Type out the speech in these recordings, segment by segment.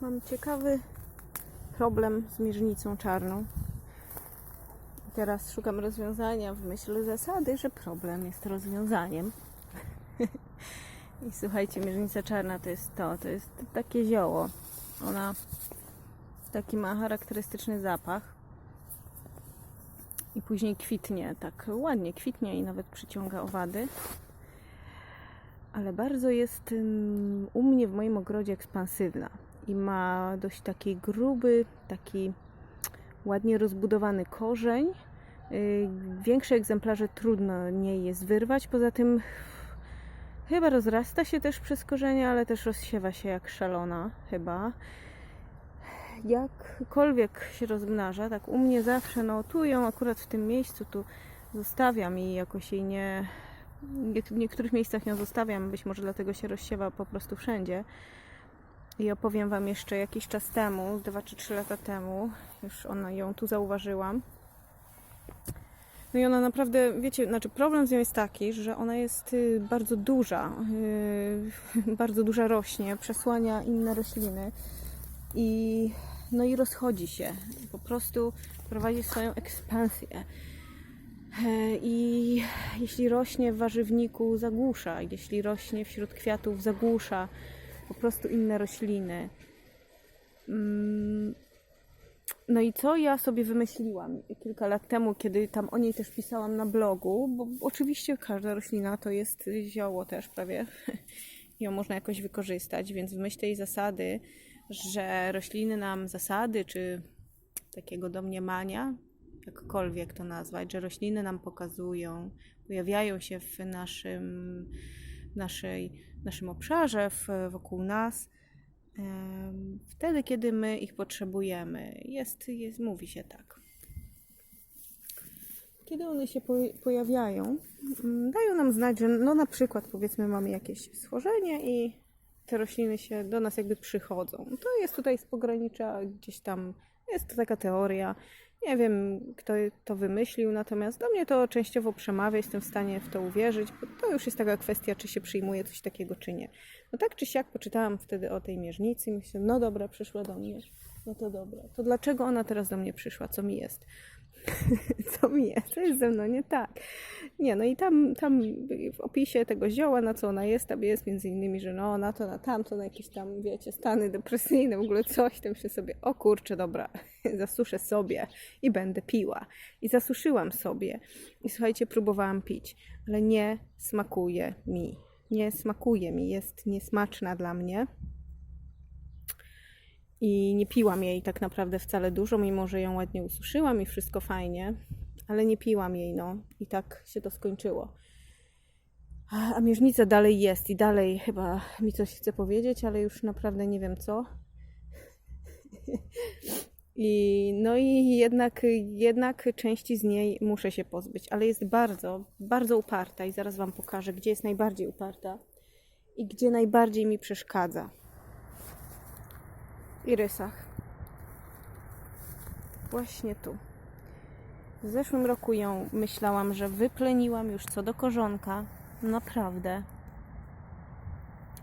Mam ciekawy problem z mierznicą czarną. Teraz szukam rozwiązania w myśl zasady, że problem jest rozwiązaniem. I słuchajcie, mierznica czarna to jest to, to jest takie zioło. Ona taki ma charakterystyczny zapach. I później kwitnie, tak ładnie kwitnie i nawet przyciąga owady. Ale bardzo jest ym, u mnie w moim ogrodzie ekspansywna i ma dość taki gruby, taki ładnie rozbudowany korzeń. Yy, Większe egzemplarze trudno nie jest wyrwać, poza tym chyba rozrasta się też przez korzenie, ale też rozsiewa się jak szalona, chyba. Jakkolwiek się rozmnaża, tak u mnie zawsze, no tu ją akurat w tym miejscu tu zostawiam i jakoś jej nie. W niektórych miejscach ją zostawiam, być może dlatego się rozsiewa po prostu wszędzie. I opowiem Wam jeszcze jakiś czas temu, dwa czy trzy lata temu, już ona ją tu zauważyłam. No i ona naprawdę, wiecie, znaczy problem z nią jest taki, że ona jest y, bardzo duża, y, bardzo duża rośnie, przesłania inne rośliny i no i rozchodzi się. Po prostu prowadzi swoją ekspansję. E, I jeśli rośnie w warzywniku, zagłusza. Jeśli rośnie wśród kwiatów, zagłusza po prostu inne rośliny. Mm, No i co ja sobie wymyśliłam kilka lat temu, kiedy tam o niej też pisałam na blogu, bo oczywiście każda roślina to jest zioło też prawie. Ją można jakoś wykorzystać, więc w myśl tej zasady, że rośliny nam zasady, czy takiego domniemania, jakkolwiek to nazwać, że rośliny nam pokazują, pojawiają się w naszym, naszej, naszym obszarze, w, wokół nas, wtedy, kiedy my ich potrzebujemy. Jest, jest, mówi się tak. Kiedy one się po- pojawiają, mm, dają nam znać, że no na przykład powiedzmy mamy jakieś schorzenie i te rośliny się do nas jakby przychodzą. To jest tutaj z pogranicza gdzieś tam, jest to taka teoria. Nie wiem, kto to wymyślił, natomiast do mnie to częściowo przemawia, jestem w stanie w to uwierzyć, bo to już jest taka kwestia, czy się przyjmuje coś takiego, czy nie. No tak czy siak poczytałam wtedy o tej mierznicy i myślę, no dobra, przyszła do mnie. No to dobra. To dlaczego ona teraz do mnie przyszła? Co mi jest? Co mi jest? Co jest ze mną nie tak? Nie, no i tam, tam w opisie tego zioła, na co ona jest, tam jest między innymi, że no na to, na tamto, na jakieś tam, wiecie, stany depresyjne, w ogóle coś, tam się sobie, o kurczę, dobra, zasuszę sobie i będę piła. I zasuszyłam sobie. I słuchajcie, próbowałam pić, ale nie smakuje mi. Nie smakuje mi, jest niesmaczna dla mnie. I nie piłam jej tak naprawdę wcale dużo, mimo że ją ładnie ususzyłam i wszystko fajnie, ale nie piłam jej, no. I tak się to skończyło. A a mierznica dalej jest i dalej chyba mi coś chce powiedzieć, ale już naprawdę nie wiem co. I no i jednak, jednak części z niej muszę się pozbyć, ale jest bardzo, bardzo uparta i zaraz Wam pokażę, gdzie jest najbardziej uparta i gdzie najbardziej mi przeszkadza. W irysach. Właśnie tu. W zeszłym roku ją myślałam, że wypleniłam już co do korzonka. Naprawdę.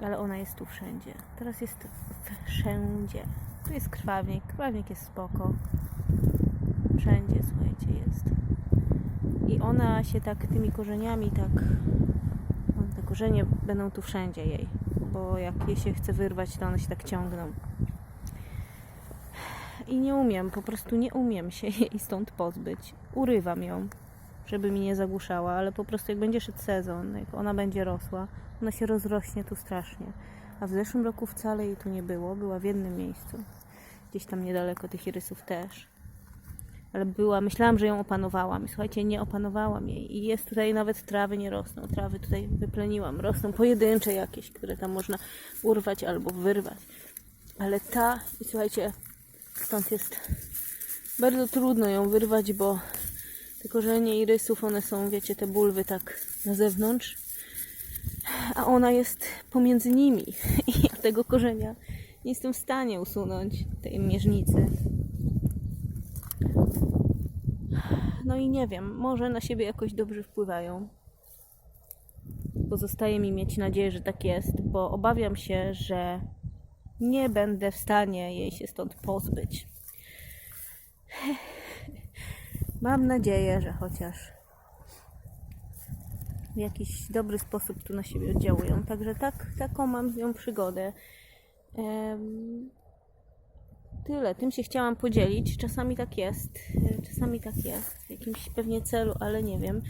Ale ona jest tu wszędzie. Teraz jest wszędzie. Tu jest krwawnik. Krwawnik jest spoko. Wszędzie, słuchajcie, jest. I ona się tak tymi korzeniami tak... Te korzenie będą tu wszędzie jej. Bo jak je się chce wyrwać, to one się tak ciągną i nie umiem, po prostu nie umiem się jej stąd pozbyć. Urywam ją, żeby mi nie zagłuszała, ale po prostu jak będzie szedł sezon, jak ona będzie rosła, ona się rozrośnie tu strasznie. A w zeszłym roku wcale jej tu nie było, była w jednym miejscu. Gdzieś tam niedaleko tych irysów też. Ale była, myślałam, że ją opanowałam. I słuchajcie, nie opanowałam jej. I jest tutaj nawet trawy nie rosną. Trawy tutaj wypleniłam. Rosną pojedyncze jakieś, które tam można urwać albo wyrwać. Ale ta, i słuchajcie, Stąd jest bardzo trudno ją wyrwać, bo te korzenie irysów, one są, wiecie, te bulwy tak na zewnątrz, a ona jest pomiędzy nimi i ja tego korzenia nie jestem w stanie usunąć, tej mierznicy. No i nie wiem, może na siebie jakoś dobrze wpływają. Pozostaje mi mieć nadzieję, że tak jest, bo obawiam się, że nie będę w stanie jej się stąd pozbyć. Mam nadzieję, że chociaż w jakiś dobry sposób tu na siebie oddziałują. Także tak, taką mam z nią przygodę. Em, Tyle, tym się chciałam podzielić. Czasami tak jest, czasami tak jest, w jakimś pewnie celu, ale nie wiem.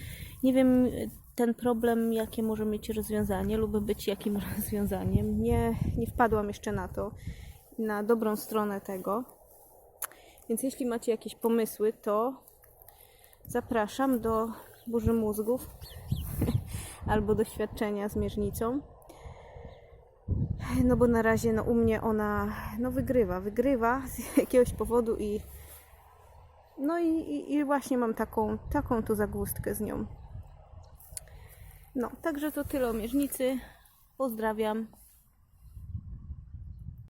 Nie wiem ten problem, jakie może mieć rozwiązanie lub być jakim rozwiązaniem. Nie, nie wpadłam jeszcze na to, na dobrą stronę tego. Więc jeśli macie jakieś pomysły, to zapraszam do burzy mózgów albo doświadczenia z mierznicą. No bo na razie no, u mnie ona no, wygrywa, wygrywa z jakiegoś powodu i no i, i, i właśnie mam taką, taką tu zagłóstkę z nią. No, także to tyle o mierznicy. Pozdrawiam.